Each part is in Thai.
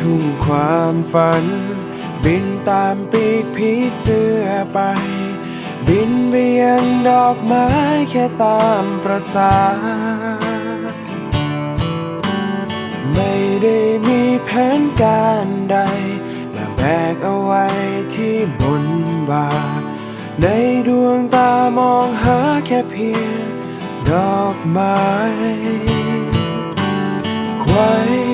ทุ่งความฝัน บินตามปีกผีเสื้อไป บินไปยังดอกไม้แค่ตามประสา ไม่ได้มีแผนการใด และแบกเอาไว้ที่บนบ่าในดวงตามองหาแค่เพียงดอกไม้ไขว้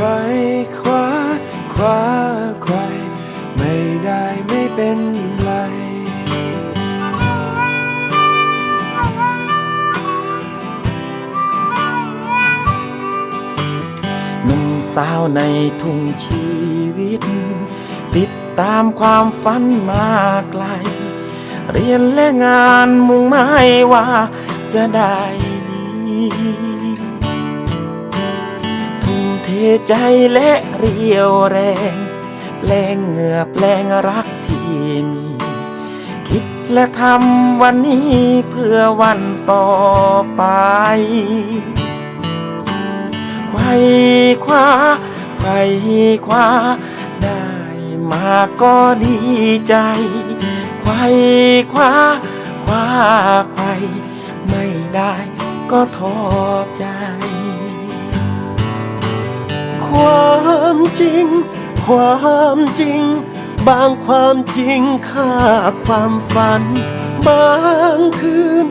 ไขว้คว้าคว้าใคร ไม่ได้ไม่เป็นไรหนุ่มสาวในทุ่งชีวิต ติดตามความฝันมาไกล เรียนและงานมุ่งหมายว่าจะได้ดี เทใจและเรียวแรง แปลงเหงื่อแปลงรักที่มี คิดและทำวันนี้เพื่อวันต่อไปไขว้คว้าไขว้คว้าได้มาก็ดีใจไขว้คว้าคว้าไขว้ไม่ได้ก็ท้อใจ ความจริง ความจริง บางความจริงค่าความฝัน บางคืน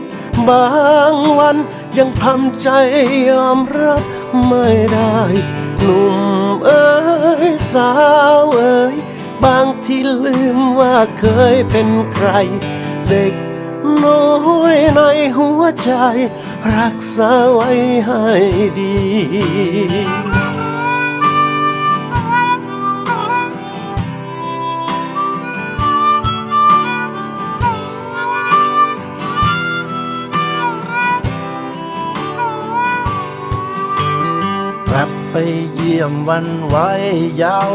บางวันยังทำใจยอมรับไม่ได้หนุ่มเอ๋ยสาวเอ๋ยบางที่ลืมว่าเคยเป็นใคร เด็กน้อยในหัวใจ รักษาไว้ให้ดี ไปเยี่ยมวันไว้ยาว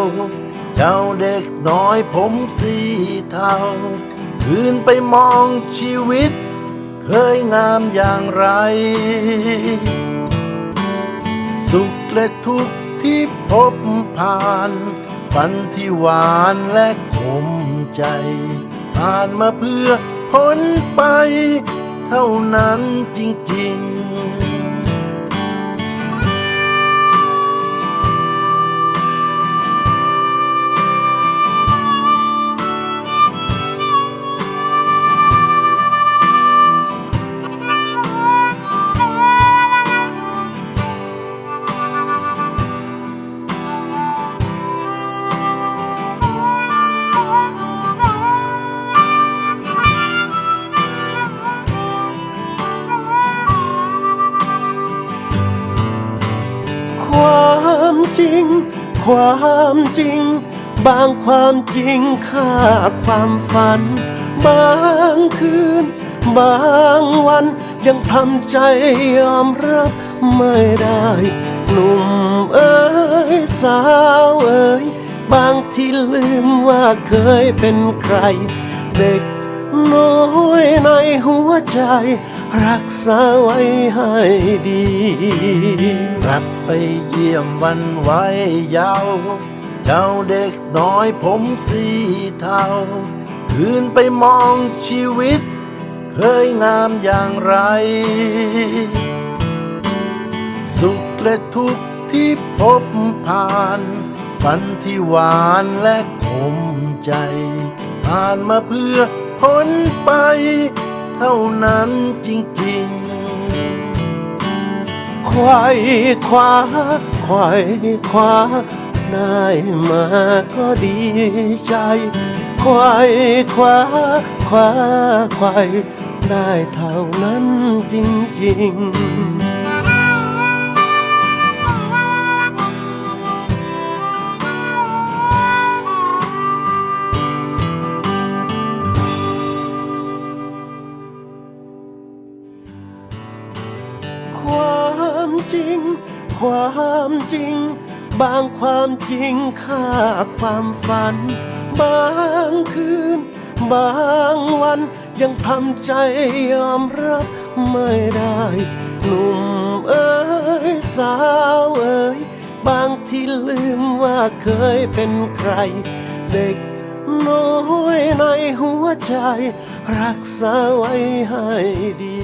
เจ้าเด็กน้อยผมสีเทาคืนไปมองชีวิต เคยงามอย่างไร สุขและทุกข์ที่พบผ่าน ฝันที่หวานและคมใจ ผ่านมาเพื่อพ้นไป เท่านั้นจริงๆ ความจริง บางความจริงค่าความฝัน บางคืน บางวันยังทำใจยอมรับไม่ได้หนุ่มเอ๋ยสาวเอ๋ยบางที่ลืมว่าเคยเป็นใคร เด็กน้อยใน วใจ รักษาไว้ให้ดี กลับไปเยี่ยมวันไว้ยาวเจ้าเด็กน้อยผมสีเทาคืนไปมองชีวิต เคยงามอย่างไร สุขและทุกข์ที่พบผ่าน ฝันที่หวานและคมใจ ผ่านมาเพื่อพ้นไป เท่านั้นจริงๆ ควายคว้าควายคว้าได้มาก็ดีใจ ควายคว้าคว้าควายได้เท่านั้นจริงๆ จริง ความจริง บางความจริงค่าความฝัน บางคืน บางวันยังทำใจยอมรับไม่ได้หนุ่มเอ้ยสาวเอ้ยบางทีลืมว่าเคยเป็นใคร เด็กน้อยในหัวใจ รักษาไว้ให้ดี